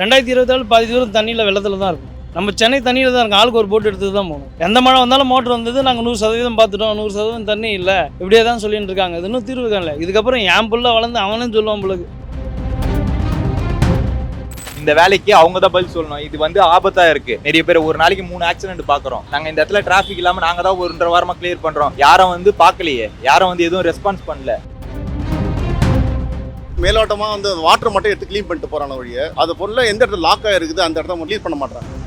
ரெண்டாயிரத்தி இருபத்தாலு பாதி தூரம் தண்ணியில் வெள்ளத்தில் தான் இருக்கும். நம்ம சென்னை தண்ணியில் தான் இருக்கும். ஆளுக்கு ஒரு போட்டு எடுத்து தான் போகணும். எந்த மழை வந்தாலும் மோட்டர் வந்தது நாங்கள் நூறு சதவீதம் பார்த்துட்டோம். நூறு சதவீதம் தண்ணி இல்லை. இப்படியே தான் சொல்லிட்டு இருக்காங்க. இது இன்னும் தீர்வு காணல. இதுக்கப்புறம் என் புள்ள வளர்ந்து அவனும் சொல்லுவான் பிள்ளைக்கு இந்த வேலைக்கு அவங்க தான் பதில் சொல்லணும். இது வந்து ஆபத்தா இருக்கு. நிறைய பேர் ஒரு நாளைக்கு மூணு ஆக்சிடென்ட் பாக்குறோம் நாங்க இந்த இடத்துல டிராபிக் இல்லாம நாங்க தான் ஒன்றரை வாரமா கிளியர் பண்றோம். யாரும் வந்து பார்க்கலையே. யாரும் வந்து எதுவும் ரெஸ்பான்ஸ் பண்ணல. மேலோட்டமா வந்து வாட்டர் மட்டும் எடுத்து க்ளீன் பண்ணிட்டு போறான வழிய அது பொருள் எந்த இடத்துல லாக் ஆயிருக்குது அந்த இடத்த க்ளீன் பண்ண மாட்டாங்க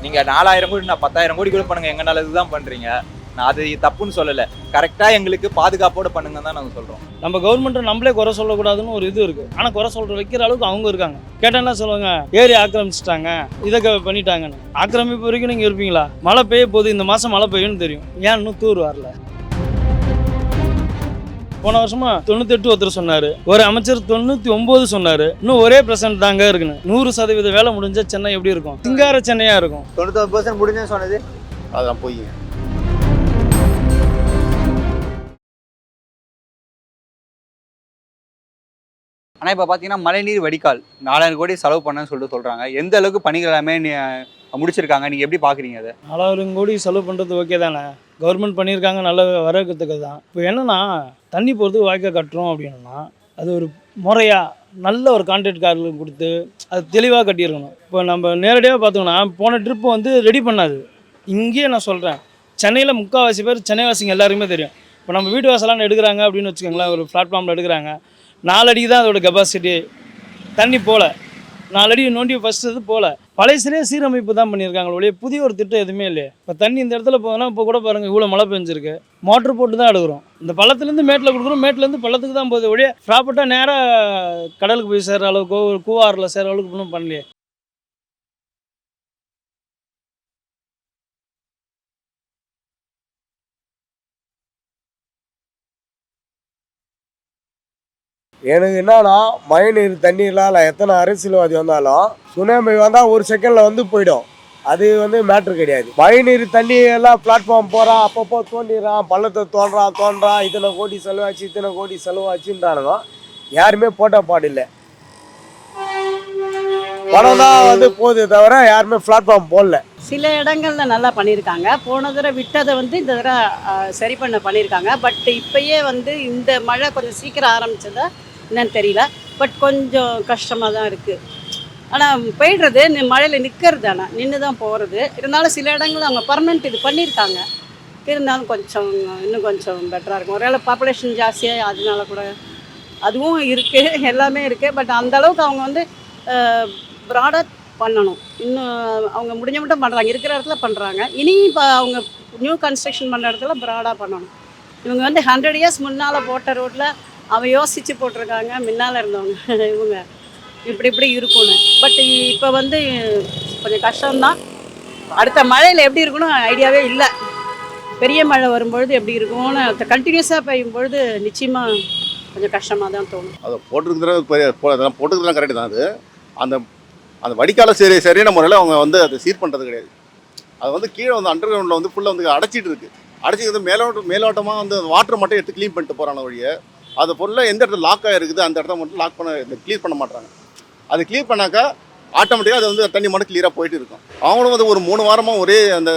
நீங்க நாலாயிரம் கோடி நான் பத்தாயிரம் கோடி கூட பண்ணுங்க எங்க நல்லது தான் பண்றீங்க. நான் அது தப்புன்னு சொல்லல. கரெக்டா எங்களுக்கு பாதுகாப்போட பண்ணுங்க தான் நாங்க சொல்றோம். நம்ம கவர்மெண்ட்டை நம்மளே குறை சொல்லக்கூடாதுன்னு ஒரு இது இருக்குது ஆனால் குறை சொல்கிற வைக்கிற அளவுக்கு அவங்க இருக்காங்க. கேட்டால் என்ன சொல்லுவாங்க? ஏரி ஆக்கிரமிச்சிட்டாங்க. இதை க- பண்ணிட்டாங்கன்னு. ஆக்கிரமிப்பு வரைக்கும் நீங்கள் இருப்பீங்களா? மழை பெய்ய போகுது இந்த மாதம் மழை பெய்யும்னு தெரியும். ஏன் இன்னும் தூர் வரல? போன வருஷமா தொண்ணூத்தெட்டு ஒருத்தர் சொன்னாரு. ஒரு அமைச்சர் தொண்ணூத்தி ஒன்பது சொன்னாரு. இன்னும் ஒரே பிரசன்ட் தாங்க இருக்குன்னு. நூறு சதவீத வேலை முடிஞ்சா சென்னை எப்படி இருக்கும்? சிங்கார சென்னையா இருக்கும். தொண்ணூத்தொம்பது பர்சன்ட் முடிஞ்சுன்னு சொன்னது. அதான் போய். ஆனால் இப்போ பார்த்தீங்கன்னா மழைநீர் வடிகால் நாலாயிரம் கோடி செலவு பண்ணேன்னு சொல்லிட்டு சொல்கிறாங்க எந்த அளவுக்கு பணிகள் எல்லாமே நீ- முடிச்சிருக்காங்க? நீங்கள் எப்படி பார்க்குறீங்க அதை? நாலாயிரம் கோடி செலவு பண்ணுறது ஓகே தானே. கவர்மெண்ட் பண்ணியிருக்காங்க நல்ல வரவேற்கத்தக்கது தான். இப்போ என்னன்னா தண்ணி போகிறதுக்கு வாய்க்கால் கட்டுறோம் அப்படின்னா அது ஒரு முறையாக நல்ல ஒரு கான்ட்ராக்ட்காரர்களுக்கு கொடுத்து அது தெளிவாக கட்டியிருக்கணும். இப்போ நம்ம நேரடியாக பார்த்தோம்னா போன ட்ரிப்பு வந்து ரெடி பண்ணாது. இங்கேயே நான் சொல்கிறேன் சென்னையில் முக்கால்வாசி பேர் சென்னைவாசிங்க எல்லாருக்குமே தெரியும். இப்போ நம்ம வீட்டு வாசலான்னு எடுக்கிறாங்க அப்படின்னு வச்சுக்கோங்களேன் ஒரு பிளாட்ஃபார்மில் எடுக்கிறாங்க. நாலடிக்கு தான் அதோட கெப்பாசிட்டி தண்ணி போகல நாலடி நோண்டி ஃபஸ்ட் இது போகல பழையசிலே சீரமைப்பு தான் பண்ணியிருக்காங்க ஒழிய புதிய ஒரு திட்டம் எதுவுமே இல்லையே. இப்போ தண்ணி இந்த இடத்துல போகுதுன்னா இப்போ கூட பாருங்கள் இவ்வளோ மழை பெஞ்சிருக்கு. மோட்ரு போட்டு தான் எடுக்கிறோம். இந்த பள்ளத்துலேருந்து மேட்டில் கொடுக்குறோம். மேட்லேருந்து பள்ளத்துக்கு தான் போகுது ஒழிய ப்ராப்பர்ட்டாக நேராக கடலுக்கு போய் சேர்கிற அளவுக்கோ ஒரு கூவாரில் சேர்கிற அளவுக்கு ஒன்றும் பண்ணலையே. எனக்கு என்னன்னா மழைநீர் தண்ணியெலாம் எத்தனை அரசியல்வாதி வந்தாலும் சுனாமி வந்தால் ஒரு செகண்டில் வந்து போயிடும். அது வந்து மேட்ரு கிடையாது. மழைநீர் தண்ணி எல்லாம் பிளாட்ஃபார்ம் போகிறான் அப்பப்போ தோண்டிடுறான் பள்ளத்தை தோன்றான் தோன்றான் இத்தனை கோடி செலவாச்சு இத்தனை கோடி செலவாச்சுன்றானுங்க யாருமே போட்ட பாடில்லை பணம் தான் வந்து போதே தவிர யாருமே பிளாட்ஃபார்ம் போடல. சில இடங்கள்ல நல்லா பண்ணியிருக்காங்க. போன தடவை விட்டதை வந்து இந்த தடவை சரி பண்ண பண்ணியிருக்காங்க. பட் இப்பயே வந்து இந்த மழை கொஞ்சம் சீக்கிரம் ஆரம்பிச்சதா என்னன்னு தெரியல. பட் கொஞ்சம் கஷ்டமாக தான் இருக்குது ஆனால் போயிடுறது மழையில் நிற்கிறது ஆனால் நின்று தான் போகிறது இருந்தாலும் சில இடங்கள் அவங்க பர்மனெண்ட் இது பண்ணியிருக்காங்க இருந்தாலும் கொஞ்சம் இன்னும் கொஞ்சம் பெட்டராக இருக்கும். ஒருவேளை பாப்புலேஷன் ஜாஸ்தியாக அதனால கூட அதுவும் இருக்குது எல்லாமே இருக்குது பட் அந்த அளவுக்கு அவங்க வந்து ப்ராடாக பண்ணணும். இன்னும் அவங்க முடிஞ்ச மட்டும் பண்ணுறாங்க இருக்கிற இடத்துல பண்ணுறாங்க இனி இப்போ அவங்க நியூ கன்ஸ்ட்ரக்ஷன் பண்ணுற இடத்துல ப்ராடாக பண்ணணும். இவங்க வந்து ஹண்ட்ரட் இயர்ஸ் முன்னால் போட்ட ரோட்டில் அவன் யோசித்து போட்டிருக்காங்க. முன்னால் இருந்தவங்க இவங்க. இப்படி இப்படி இருக்கும்னு. பட் இப்போ வந்து கொஞ்சம் கஷ்டம்தான். அடுத்த மழையில் எப்படி இருக்குன்னு ஐடியாவே இல்லை. பெரிய மழை வரும்பொழுது எப்படி இருக்கும்னு கண்டினியூஸாக பெய்யும் பொழுது நிச்சயமாக கொஞ்சம் கஷ்டமாக தான் தோணும். அதை போட்டிருக்கிறது பெரிய போ- அதெல்லாம் போட்டுக்கிறதுலாம் கரெக்டு தான் அது. அந்த அந்த வடிகால சரி சரியான முறையில் அவங்க வந்து அதை சீர் பண்ணுறது கிடையாது. அது வந்து கீழே வந்து அண்டர் கிரவுண்டில் வந்து ஃபுல்லாக வந்து அடைச்சிட்டு இருக்கு. அடைச்சிக்கிறது மேலோட்டம் மேலோட்டமாக வந்து வாட்டர் மட்டும் எடுத்து க்ளீன் பண்ணிட்டு போகிறான வழியை அது பொருள் எந்த இடத்துல லாக் ஆகிருக்குது அந்த இடத்த மட்டும் லாக் பண்ண க்ளீன் பண்ண மாட்டாங்க அது க்ளீன் பண்ணாக்கா ஆட்டோமேட்டிக்காக அது வந்து தண்ணி மட்டும் கிளியராக போயிட்டு இருக்கும். அவங்களும் வந்து ஒரு மூணு வாரமாக ஒரே அந்த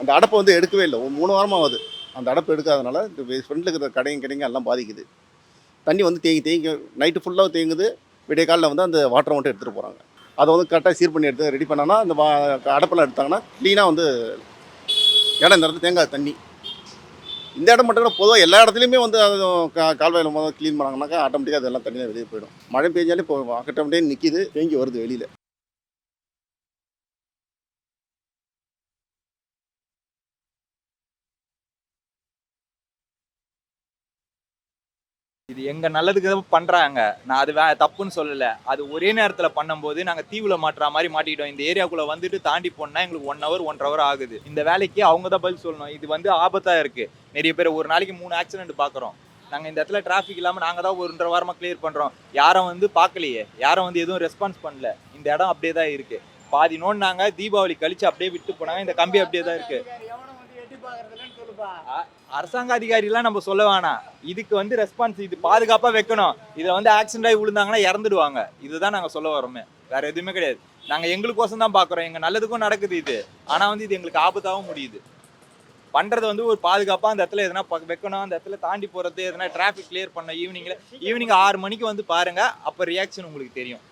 அந்த அடப்பை வந்து எடுக்கவே இல்லை. ஒரு மூணு வாரமாக ஆகுது அந்த அடப்பு எடுக்காதனால இந்த ஃப்ரெண்டில் இருக்கிற கடையும் கிடைங்க எல்லாம் பாதிக்குது. தண்ணி வந்து தேங்கி தேங்கி நைட்டு ஃபுல்லாக தேங்குது. விடிய காலில் வந்து அந்த வாட்டரை மட்டும் எடுத்துகிட்டு போகிறாங்க அதை வந்து கரெக்டாக சீர் பண்ணி எடுத்து ரெடி பண்ணோன்னா அந்த வா அடப்பெல்லாம் எடுத்தாங்கன்னா க்ளீனாக வந்து இடம் இந்த இடத்துல தேங்காது தண்ணி இந்த இடம் மட்டும் இல்லை பொதுவாக எல்லா இடத்துலையுமே வந்து அது கால்வாயில் முதல்ல க்ளீன் பண்ணாங்கன்னாக்கா ஆட்டோமேட்டிக்காக அதெல்லாம் தண்ணியாக வெளியே போயிடும். மழை பெஞ்சாலே இப்போ ஆட்டோமேட்டிக்காக நிற்கிது தேங்கி வருது வெளியில். இது எங்க நல்லதுக்கு தான் பண்றாங்க. நான் அது வே தப்புன்னு சொல்லல. அது ஒரே நேரத்துல பண்ணும்போது நாங்க தீவுல மாட்டுற மாதிரி மாட்டிக்கிட்டோம். இந்த ஏரியாக்குள்ள வந்துட்டு தாண்டி போனா எங்களுக்கு ஒன் ஹவர் ஒன்றரை ஹவர் ஆகுது. இந்த வேலைக்கு அவங்க தான் பதில் சொல்லணும். இது வந்து ஆபத்தா இருக்கு. நிறைய பேர் ஒரு நாளைக்கு மூணு ஆக்சிடென்ட் பாக்குறோம். நாங்க இந்த இடத்துல டிராஃபிக் இல்லாம நாங்க தான் ஒன்றரை வாரமா கிளியர் பண்றோம். யாரும் வந்து பார்க்கலையே யாரும் வந்து எதுவும் ரெஸ்பான்ஸ் பண்ணல? இந்த இடம் அப்படியே தான் இருக்கு. பாதி நோண்டாங்க தீபாவளி கழிச்சு அப்படியே விட்டு போனாங்க. இந்த கம்பி அப்படியே தான் இருக்கு. அரசாங்க அதிகாரிலாம் நம்ம சொல்ல வேணாம் இதுக்கு வந்து ரெஸ்பான்ஸ் இது பாதுகாப்பா வைக்கணும். இதை வந்து ஆக்சிடென்ட் ஆகி விழுந்தாங்கன்னா இறந்துடுவாங்க. இதுதான் நாங்க சொல்ல வரோமே வேற எதுவுமே கிடையாது. நாங்க எங்களுக்கோசம் தான் பாக்குறோம். எங்க நல்லதுக்கும் நடக்குது இது. ஆனா வந்து இது எங்களுக்கு ஆபத்தாகவும் முடியுது. பண்றது வந்து ஒரு பாதுகாப்பா அந்த இடத்துல எதனா வைக்கணும். அந்த இடத்துல தாண்டி போறது எதனா டிராஃபிக் கிளியர் பண்ண ஈவினிங்ல ஈவினிங் ஆறு மணிக்கு வந்து பாருங்க. அப்ப ரியாக்ஷன் உங்களுக்கு தெரியும்.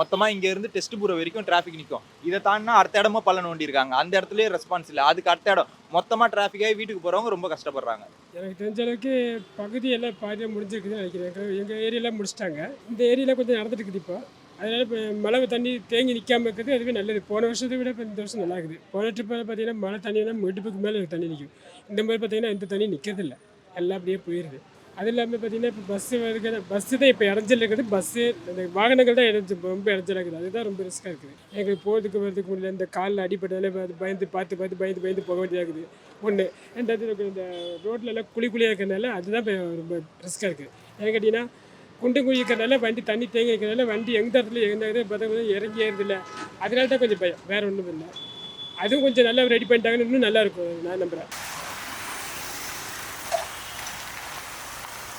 மொத்தமாக இங்கேருந்து டெஸ்ட் பூரா வரைக்கும் டிராஃபிக் நிற்கும் இதை தாண்டினா அடுத்த இடமா பள்ளம் நோண்டியிருக்காங்க. அந்த இடத்துலயே ரெஸ்பான்ஸ் இல்லை. அதுக்கு அடுத்த இடம். மொத்தமாக டிராஃபிக்காகி வீட்டுக்கு போகிறவங்க ரொம்ப கஷ்டப்படுறாங்க. எனக்கு தெரிஞ்ச அளவுக்கு பகுதி எல்லாம் பாதியாக முடிஞ்சிருக்குதுன்னு நினைக்கிறேன். எங்கள் ஏரியாலாம் ஏரியாவில் முடிச்சிட்டாங்க. இந்த ஏரியாவில் கொஞ்சம் நடந்துட்டு இருக்குது இப்போ. அதனால் இப்போ மழை தண்ணி தேங்கி நிற்காம இருக்கிறது அதுவே நல்லது. போன வருஷத்தை விட இப்போ இந்த வருஷம் நல்லா இருக்குது போன ட்ரிப்பில் பார்த்தீங்கன்னா மழை தண்ணியெல்லாம் இடுப்புக்கு மேலே தண்ணி நிற்கும் இந்த மாதிரி பார்த்தீங்கன்னா இந்த தண்ணி நிற்கிறதில்ல எல்லாம் அப்படியே போயிடுது அது இல்லாமல் பார்த்தீங்கன்னா இப்போ பஸ்ஸு இருக்கிற பஸ்ஸு தான் இப்போ இறஞ்சல் இருக்குது. பஸ்ஸு இந்த வாகனங்கள் தான் இறஞ்சி ரொம்ப இறஞ்சலாக இருக்குது. அதுதான் ரொம்ப ரிஸ்க்காக இருக்குது. எங்களுக்கு போகிறதுக்கு வரதுக்கு முடியல இந்த காலில் அடிப்பட்டாலே அது பயந்து பார்த்து பார்த்து பயந்து பயந்து போக வேண்டியதாக இருக்குது. ஒன்று ரெண்டாவது இந்த ரோட்ல குழி குழியாக இருக்கிறதுனால அதுதான் இப்போ ரொம்ப ரிஸ்க்காக இருக்குது. ஏன்னு கேட்டிங்கன்னா குண்டு குழி இருக்கிறதுனால வண்டி தண்ணி தேங்கி இருக்கிறதுனால வண்டி எந்த இடத்துல எந்த இடத்துல பார்த்தா இறங்கி ஏறுதில்ல. அதனால தான் கொஞ்சம் பயம். வேறு ஒன்றும் இல்லை. அதுவும் கொஞ்சம் நல்லா ரெடி பண்ணிட்டாங்கன்னு இன்னும் நல்லா இருக்கும். நான் நம்புகிறேன்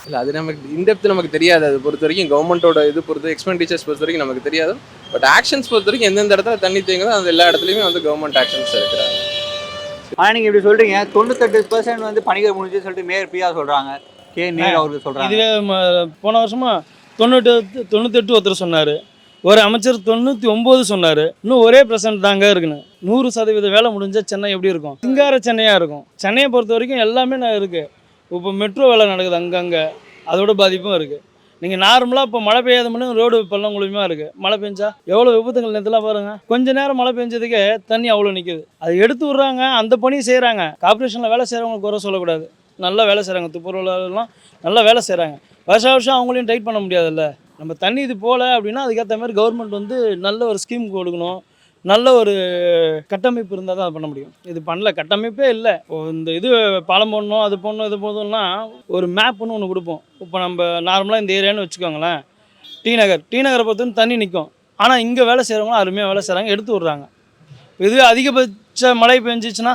இல்லை அது நமக்கு இன்டெப்த் நமக்கு தெரியாது. அது பொறுத்த வரைக்கும் கவர்மெண்ட்டோட இது பொறுத்த எக்ஸ்பெண்டிச்சர்ஸ் பொறுத்த வரைக்கும் நமக்கு தெரியாது. பட் ஆக்ஷன்ஸ் பொறுத்த வரைக்கும் எந்தெந்த இடத்துல தண்ணி தேங்குதோ அந்த எல்லா இடத்துலையுமே வந்து கவர்மெண்ட் ஆக்ஷன்ஸ் எடுக்கிறாங்க. ஆனால் நீங்கள் இப்படி சொல்கிறீங்க தொண்ணூத்தெட்டு பர்சன்ட் வந்து பணிகள் முடிஞ்சுன்னு சொல்லிட்டு மேயர் பிரியா சொல்கிறாங்க கே. நேரு அவருக்கு சொல்கிறாங்க இதுவே போன வருஷமா தொண்ணூட்டு தொண்ணூத்தெட்டு ஒருத்தர் சொன்னார். ஒரு அமைச்சர் தொண்ணூற்றி ஒம்பது சொன்னார். இன்னும் ஒரே பிரசன்ட் தாங்க இருக்குன்னு. நூறு சதவீத வேலை முடிஞ்சால் சென்னை எப்படி இருக்கும்? சிங்கார சென்னையாக இருக்கும். சென்னையை பொறுத்த வரைக்கும் எல்லாமே நான் இருக்குது இப்போ மெட்ரோ வேலை நடக்குது அங்கங்கே. அதோட பாதிப்பும் இருக்குது நீங்கள் நார்மலாக இப்போ மழை பெய்யாதமுன்னு ரோடு பள்ளம் குழியுமா இருக்குது மழை பெஞ்சா எவ்வளோ விபத்துகள் நேரத்தில் பாருங்கள் கொஞ்ச நேரம் மழை பெஞ்சதுக்கே தண்ணி அவ்வளோ நிற்குது அது எடுத்து விட்றாங்க அந்த பணியும் செய்கிறாங்க கார்ப்பரேஷனில் வேலை செய்கிறவங்களுக்கு குறை சொல்லக்கூடாது. நல்லா வேலை செய்கிறாங்க துப்புரவுலாம் நல்லா வேலை செய்கிறாங்க வருஷம் வருஷம் அவங்களையும் டைட் பண்ண முடியாதுல்ல. நம்ம தண்ணி இது போகல அப்படின்னா அதுக்கேற்ற மாதிரி கவர்மெண்ட் வந்து நல்ல ஒரு ஸ்கீம் கொடுக்கணும். நல்ல ஒரு கட்டமைப்பு இருந்தால் தான் அதை பண்ண முடியும். இது பண்ணல கட்டமைப்பே இல்லை. இப்போ இந்த இது பாலம் போடணும் அது போடணும் இது போடணும்னா ஒரு மேப்னு ஒன்று கொடுப்போம். இப்போ நம்ம நார்மலாக இந்த ஏரியான்னு வச்சுக்கோங்களேன். டி நகர் டி நகரை பொறுத்தவரைக்கும் தண்ணி நிற்கும் ஆனால் இங்கே வேலை செய்கிறவங்களும் அருமையாக வேலை செய்கிறாங்க எடுத்து விட்றாங்க. இதுவே அதிகபட்ச மழை பெஞ்சிச்சுன்னா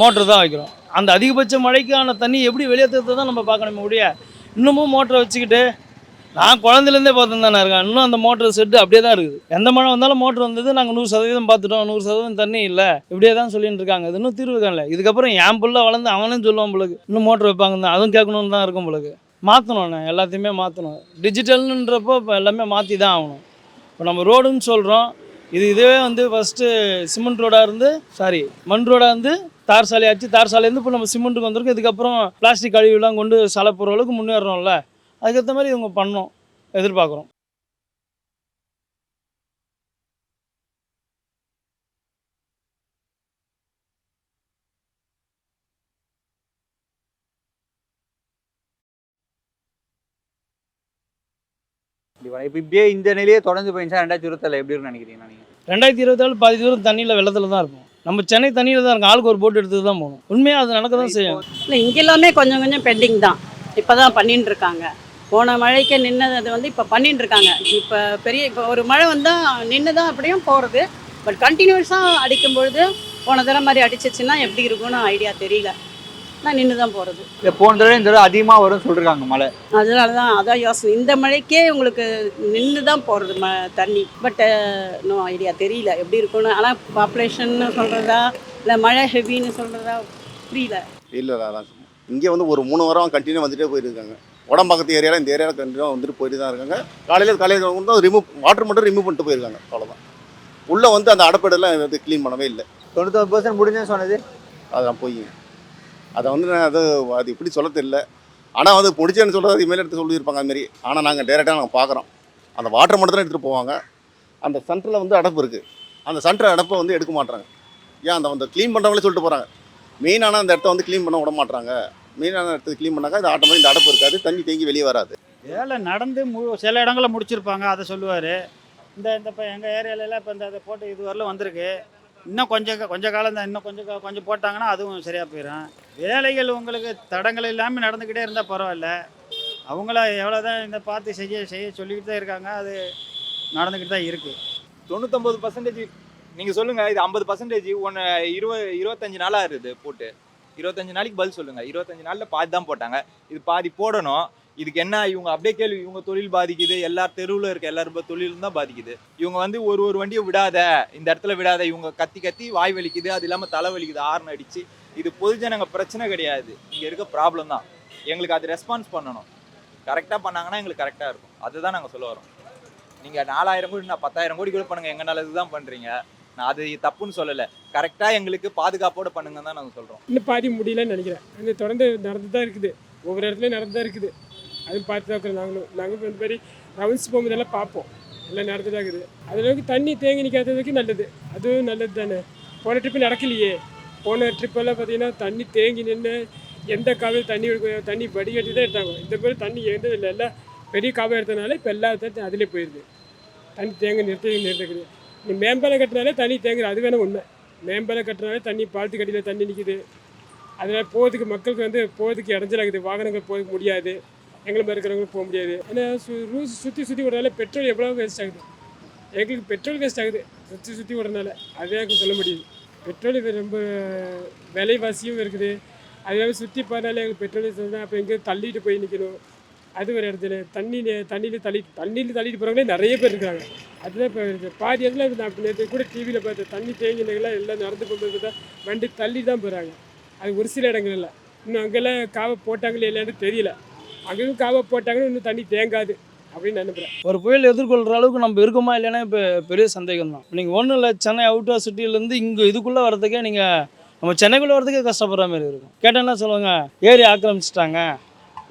மோட்ரு தான் வைக்கிறோம். அந்த அதிகபட்ச மழைக்கான தண்ணி எப்படி வெளியேற்றுறது தான் நம்ம பார்க்கணுமே முடிய இன்னமும் மோட்டரை வச்சுக்கிட்டு நான் குழந்தைலேருந்தே பார்த்துட்டு தானே இருக்கேன். இன்னும் அந்த மோட்டர் செட்டு அப்படியே தான் இருக்குது. எந்த மழை வந்தாலும் மோட்டர் வந்தது நாங்கள் நூறு சதவீதம் பார்த்துட்டோம். நூறு சதவீதம் தண்ணி இல்லை. இப்படியே தான் சொல்லிட்டு இருக்காங்க. இது இன்னும் தீர்வு காணல. இதுக்கப்புறம் என் பிள்ளை வளர்ந்து அவனும் சொல்லுவான் பிள்ளைக்கு இன்னும் மோட்டர் வைப்பாங்க தான். அதுவும் கேட்கணுன்னு தான் இருக்கும் பிள்ளைக்கு மாற்றணும்ண்ணே எல்லாத்தையுமே மாற்றணும் டிஜிட்டல்ன்றப்போ இப்போ எல்லாமே மாற்றி தான் ஆகணும். இப்போ நம்ம ரோடுன்னு சொல்கிறோம் இது இதுவே வந்து ஃபஸ்ட்டு சிமெண்ட் ரோடாக இருந்து சாரி மண் ரோடாக இருந்து தார் சாலையாச்சு தார் சாலையிலேருந்து இப்போ நம்ம சிமெண்ட்டுக்கு வந்திருக்கோம். இதுக்கப்புறம் பிளாஸ்டிக் கழிவுலாம் கொண்டு சாலை போகிற அளவுக்கு முன்னேறோம்ல அதுக்கேற்ற மாதிரி இவங்க பண்ணோம் எதிர்பார்க்குறோம். இப்போ இப்படியே இந்த நிலையே தொடர்ந்து போயிடுச்சா? ரெண்டாயிரத்தி இருபத்தில் எப்படி இருக்குன்னு நினைக்கிறீங்க நீங்கள் ரெண்டாயிரத்தி இருபத்தாலு பாதி தூரம் தண்ணியில் வெள்ளத்தில் தான் இருப்போம். நம்ம சென்னை தண்ணியில் தான் இருக்கும். ஆளுக்கு ஒரு போட் எடுத்து தான் போகணும். உண்மையாக அது நடக்க தான் செய்யும். இல்லை இங்கே எல்லாமே கொஞ்சம் கொஞ்சம் பெண்டிங் தான். இப்போ தான் பண்ணிட்டு இருக்காங்க. போன மழைக்கு நின்னது அது வந்து இப்போ பண்ணிட்டு இருக்காங்க இப்போ பெரிய இப்போ ஒரு மழை வந்தால் நின்று தான் அப்படியும் போகிறது பட் கண்டினியூஸாக அடிக்கும் பொழுது போன தடவை மாதிரி அடிச்சிச்சுன்னா எப்படி இருக்கும்னு ஐடியா தெரியல. நான் நின்று தான் போகிறது இல்லை போன தடவை இந்த தடவை அதிகமாக வரும்னு சொல்லிருக்காங்க மழை. அதனால தான் அதான் யோசனை. இந்த மழைக்கே உங்களுக்கு நின்று தான் போகிறது ம தண்ணி. பட் இன்னும் ஐடியா தெரியல. எப்படி இருக்கும்னு. ஆனால் பாப்புலேஷன் சொல்கிறதா இல்லை மழை ஹெவின்னு சொல்கிறதா புரியல. இல்லை இங்கே வந்து ஒரு மூணு வாரம் கண்டினியூ வந்துட்டே போயிருக்காங்க. உடம்பாக்கத்து ஏரியாவில் இந்த ஏரியாவில் கண்டினியூ வந்துட்டு போயிட்டு தான் இருக்காங்க. காலையில் காலையில் வந்து ரிமூவ் வாட்டர் மட்டும் ரிமூவ் பண்ணிட்டு போயிருக்காங்க. அவ்வளோதான் உள்ளே வந்து அந்த அடப்படெல்லாம் வந்து க்ளீன் பண்ணவே இல்லை. தொண்ணூத்தொம்பது பர்சன்ட் முடிஞ்சுன்னு சொன்னது? அதெல்லாம் போய் அதை வந்து நான் அது அது எப்படி சொல்ல தெரியல. ஆனால் வந்து பிடிச்சேன்னு சொல்கிறது இமேல் எடுத்து சொல்லியிருப்பாங்க அதுமாரி ஆனால் நாங்கள் டேரெக்டாக நாங்கள் பார்க்குறோம் அந்த வாட்டர் மட்டும் தான் எடுத்துகிட்டு போவாங்க. அந்த சென்டரில் வந்து அடப்பு இருக்குது அந்த சென்டர் அடப்பை வந்து எடுக்க மாட்றாங்க. ஏன் அந்த அந்த க்ளீன் பண்ணுறவங்களே சொல்லிட்டு போகிறாங்க மெயினான அந்த இடத்த வந்து க்ளீன் பண்ண விட மாட்றாங்க. மெயினான இடத்த க்ளீன் பண்ணாக்கா இது ஆட்டோமேட்டிக் இந்த அடப்பு இருக்காது தண்ணி தேங்கி வெளியே வராது. வேலை நடந்து மு சில இடங்களில் முடிச்சிருப்பாங்க அதை சொல்லுவார். இந்த இந்த இப்போ எங்கள் ஏரியாலலாம் இப்போ இந்த அதை போட்டு இது வரலும் வந்திருக்கு. இன்னும் கொஞ்சம் கொஞ்ச காலம் தான் இன்னும் கொஞ்சம் கொஞ்சம் போட்டாங்கன்னா அதுவும் சரியாக போயிடும் வேலைகள் உங்களுக்கு தடங்கள் இல்லாமல் நடந்துக்கிட்டே இருந்தால் பரவாயில்ல. அவங்கள எவ்வளோ தான் இந்த பார்த்து செய்ய செய்ய சொல்லிக்கிட்டு தான் இருக்காங்க அது நடந்துக்கிட்டு தான் இருக்குது தொண்ணூத்தொம்பது பர்சன்டேஜ் நீங்க சொல்லுங்க இது ஐம்பது பர்சன்டேஜ் ஒன்று இருபது இருபத்தஞ்சு நாளா இருக்குது போட்டு. இருபத்தஞ்சு நாளைக்கு பதில் சொல்லுங்க. இருபத்தஞ்சு நாளில் பாதி தான் போட்டாங்க. இது பாதி போடணும். இதுக்கு என்ன இவங்க அப்படியே கேள்வி இவங்க தொழில் பாதிக்குது எல்லா தெருவில் இருக்க எல்லாரும் தொழிலும் தான் பாதிக்குது. இவங்க வந்து ஒரு ஒரு வண்டியை விடாத இந்த இடத்துல விடாத இவங்க கத்தி கத்தி வாய் வலிக்குது அது இல்லாமல் தலை வலிக்குது ஆர்ன் அடிச்சு இது பொதுஜனங்க பிரச்சனை கிடையாது. இங்கே இருக்க ப்ராப்ளம் தான். எங்களுக்கு அது ரெஸ்பான்ஸ் பண்ணணும். கரெக்டாக பண்ணாங்கன்னா எங்களுக்கு கரெக்டாக இருக்கும். அதுதான் நாங்கள் சொல்ல வரோம். நீங்கள் நாலாயிரம் கோடி நான் பத்தாயிரம் கோடி கூட பண்ணுங்கள் எங்கள் நல்லது தான் பண்ணுறீங்க நான் அது தப்புன்னு சொல்லலை. கரெக்டாக எங்களுக்கு பாதுகாப்போடு பண்ணுங்க தான் நாங்கள் சொல்கிறோம் இன்னும் பாதி முடியலன்னு நினைக்கிறேன். அது தொடர்ந்து நடந்து தான் இருக்குது. ஒவ்வொரு இடத்துலையும் நடந்து தான் இருக்குது. அதுவும் பார்த்து தான் இருக்கிறோம் நாங்களும். நாங்கள் இந்த மாதிரி ரவுண்ட்ஸ் போகும்போதெல்லாம் பார்ப்போம். எல்லாம் நடந்து தான் இருக்குது. அதுலவுக்கு தண்ணி தேங்கி நிற்காததுக்கு நல்லது. அதுவும் நல்லது தானே. போன ட்ரிப்பு நடக்கலையே. போன ட்ரிப்பெல்லாம் பார்த்தீங்கன்னா தண்ணி தேங்கி நின்று எந்த காவையும் தண்ணி தண்ணி வடிகட்டி தான் எடுத்தாங்க. இந்த மாதிரி தண்ணி எந்தது இல்லை. எல்லாம் பெரிய காவை எடுத்தனால இப்போ எல்லா தண்ணி அதிலே போயிடுது. தண்ணி தேங்க நிறுத்தி நிறுத்துக்குது நீ மேம்பாலம் கட்டினாலே தண்ணி தேங்குது அது வேணும் உண்மை. மேம்பாலம் கட்டினாலே தண்ணி பாலத்து கட்டியில் தண்ணி நிற்கிது அதனால் போகிறதுக்கு மக்களுக்கு வந்து போகிறதுக்கு இடைஞ்சலாகுது வாகனங்கள் போக முடியாது. எங்களை மாதிரி இருக்கிறவங்க போக முடியாது. ஏன்னா சு ரூஸ் சுற்றி சுற்றி விடுறதால பெட்ரோல் எவ்வளோ வேஸ்ட் ஆகுது? எங்களுக்கு பெட்ரோல் வேஸ்ட் ஆகுது. சுற்றி சுற்றி விடுறதுனால அதே சொல்ல முடியுது. பெட்ரோல் இது ரொம்ப விலைவாசியும் இருக்குது. அதே சுற்றி பார்த்தாலே எங்களுக்கு பெட்ரோல் அப்போ எங்கேயும் தள்ளிட்டு போய் நிற்கணும் அது ஒரு இடத்துல தண்ணியில் தண்ணியில் தள்ளி தண்ணியில் தள்ளிட்டு போகிறவங்களே நிறைய பேர் இருக்காங்க அதுதான் இப்போ பாதி இடத்துல நான் நேற்று கூட டிவியில் பார்த்தேன். தண்ணி தேங்கினங்களாம் எல்லாம் நடந்து கொண்டு வந்து தான் வண்டி தள்ளி தான் போகிறாங்க அது ஒரு சில இடங்கள் இல்லை. இன்னும் அங்கெல்லாம் காவை போட்டாங்களே இல்லைன்னு தெரியல. அங்கேயும் காவை போட்டாங்கன்னு இன்னும் தண்ணி தேங்காது அப்படின்னு நினைக்கிறேன் ஒரு புயல் எதிர்கொள்கிற அளவுக்கு நம்ம இருக்கோமா இல்லைன்னா இப்போ பெரிய சந்தேகம் தான். நீங்கள் ஒன்றும் இல்லை சென்னை அவுட் ஆஃப் சிட்டிலேருந்து இங்கே இதுக்குள்ளே வரதுக்கே நீங்கள் நம்ம சென்னைக்குள்ளே வரதுக்கே கஷ்டப்படுற மாதிரி இருக்கும். கேட்டேன்னா என்ன சொல்லுவாங்க ஏரி ஆக்கிரமிச்சிட்டாங்க.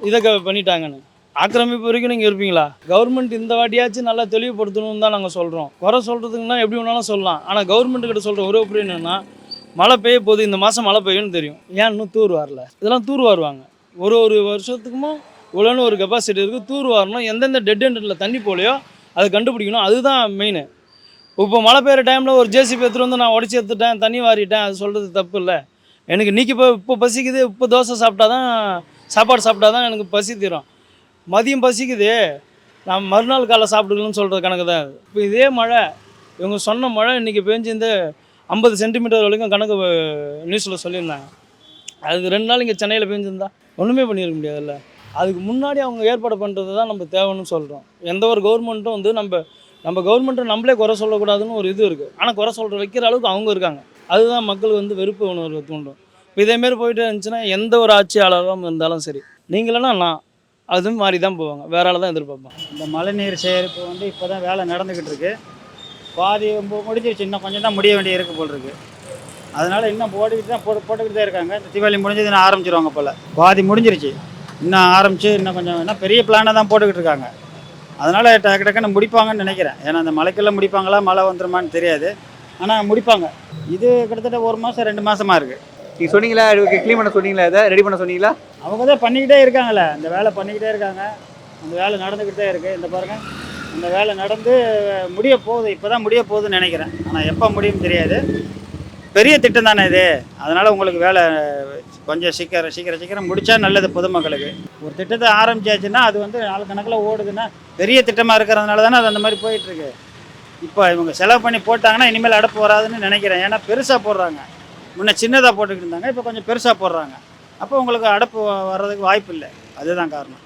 இதை க- பண்ணிட்டாங்கன்னு. ஆக்கிரமிப்பு வரைக்கும் நீங்கள் இருப்பீங்களா? கவர்மெண்ட் இந்த வாட்டியாச்சும் நல்லா தெளிவுபடுத்தணும்னு தான் நாங்கள் சொல்கிறோம் குறை சொல்கிறதுக்குன்னா எப்படி வேணாலும் சொல்லலாம். ஆனால் கவர்மெண்ட் கிட்ட சொல்கிற ஒரு என்னென்னா மழை பெய்ய போகுது இந்த மாதம் மழை பெய்யும்னு தெரியும். ஏன் இன்னும் தூர் வரல? இதெல்லாம் தூர் வருவாங்க. ஒரு ஒரு வருஷத்துக்குமோ இவ்வளோன்னு ஒரு கெப்பாசிட்டி இருக்குது தூர் வரணும். எந்தெந்த டெட் எண்டில் தண்ணி போலையோ அதை கண்டுபிடிக்கணும். அதுதான் மெயின் இப்போ மழை பெய்கிற டைமில் ஒரு ஜேசிபி எடுத்துகிட்டு வந்து நான் உடச்சி எடுத்துட்டேன் தண்ணி வாரிட்டேன் அது சொல்கிறது தப்பு இல்லை. எனக்கு இன்னைக்கு இப்போ இப்போ பசிக்குது இப்போ தோசை சாப்பிட்டா தான் சாப்பாடு சாப்பிட்டா தான் எனக்கு பசி தீரும். மதியம் பசிக்குது. நான் மறுநாள் காலை சாப்பிட்டுக்கணும்னு சொல்கிற கணக்கு தான் இப்போ இதே மழை இவங்க சொன்ன மழை இன்றைக்கி பெஞ்சிருந்து ஐம்பது சென்டிமீட்டர் வரைக்கும் கணக்கு நியூஸில் சொல்லியிருந்தாங்க. அதுக்கு ரெண்டு நாள் இங்கே சென்னையில் பெஞ்சிருந்தா ஒன்றுமே பண்ணியிருக்க முடியாதுல்ல. அதுக்கு முன்னாடி அவங்க ஏற்பாடு பண்ணுறது தான் நம்ம தேவைன்னு சொல்கிறோம் எந்த ஒரு கவர்மெண்ட்டும் வந்து நம்ம நம்ம கவர்மெண்ட்டை நம்மளே குறை சொல்லக்கூடாதுன்னு ஒரு இது இருக்குது ஆனால் குறை சொல்கிற வைக்கிற அளவுக்கு அவங்க இருக்காங்க. அதுதான் மக்கள் வந்து வெறுப்பு உணர்வு தூண்டும். இதேமாரி போயிட்டு இருந்துச்சுன்னா எந்த ஒரு ஆட்சியாளரும் இருந்தாலும் சரி நீங்களனா நான் அதுவும் மாறி தான் போவாங்க. வேற ஆள் தான் எதிர்பார்ப்பாங்க இந்த மழைநீர் சேகரிப்பு வந்து இப்போ தான் வேலை நடந்துக்கிட்டு இருக்கு. பாதி மு- முடிஞ்சிருச்சு. இன்னும் கொஞ்சம் தான் முடிய வேண்டிய இருக்கு போல் இருக்கு. அதனால இன்னும் போட்டுக்கிட்டு தான் போட்டு போட்டுக்கிட்டு தான் இருக்காங்க. இந்த தீபாவளி முடிஞ்சது இன்னும் ஆரம்பிச்சிருவாங்க போல். பாதி முடிஞ்சிருச்சு. இன்னும் ஆரம்பிச்சு இன்னும் கொஞ்சம் இன்னும் பெரிய பிளானை தான் போட்டுக்கிட்டு இருக்காங்க. அதனால டக்கு டக்குன்னு முடிப்பாங்கன்னு நினைக்கிறேன். ஏன்னா அந்த மழைக்குள்ள முடிப்பாங்களா மழை வந்துருமான்னு தெரியாது. ஆனால் முடிப்பாங்க. இது கிட்டத்தட்ட ஒரு மாதம் ரெண்டு மாதமாக இருக்குது நீங்கள் சொன்னீங்களா க்ளீன் பண்ண சொன்னீங்களா இதை ரெடி பண்ண சொன்னீங்களா? அவங்க தான் பண்ணிக்கிட்டே இருக்காங்களே இந்த வேலை பண்ணிக்கிட்டே இருக்காங்க. அந்த வேலை நடந்துக்கிட்டே இருக்குது இந்த பாருங்க அந்த வேலை நடந்து முடிய போகுது இப்போ தான் முடிய போகுதுன்னு நினைக்கிறேன். ஆனால் எப்போ முடியும்னு தெரியாது. பெரிய திட்டம் தானே இது. அதனால் உங்களுக்கு வேலை கொஞ்சம் சீக்கிரம் சீக்கிரம் சீக்கிரம் முடித்தா நல்லது பொதுமக்களுக்கு. ஒரு திட்டத்தை ஆரம்பிச்சாச்சுன்னா அது வந்து நாலு கணக்கில் ஓடுதுன்னா பெரிய திட்டமாக இருக்கிறதுனால தானே அது அந்த மாதிரி போயிட்டுருக்கு இப்போ இவங்க செலவு பண்ணி போட்டாங்கன்னா இனிமேல் அடப்பு வராதுன்னு நினைக்கிறேன். ஏன்னா பெருசாக போடுறாங்க. முன்ன சின்னதாக போட்டுக்கிட்டு இருந்தாங்க இப்போ கொஞ்சம் பெருசாக போடுறாங்க. அப்போ உங்களுக்கு அடப்பு வர்றதுக்கு வாய்ப்பு இல்லை. அதுதான் காரணம்.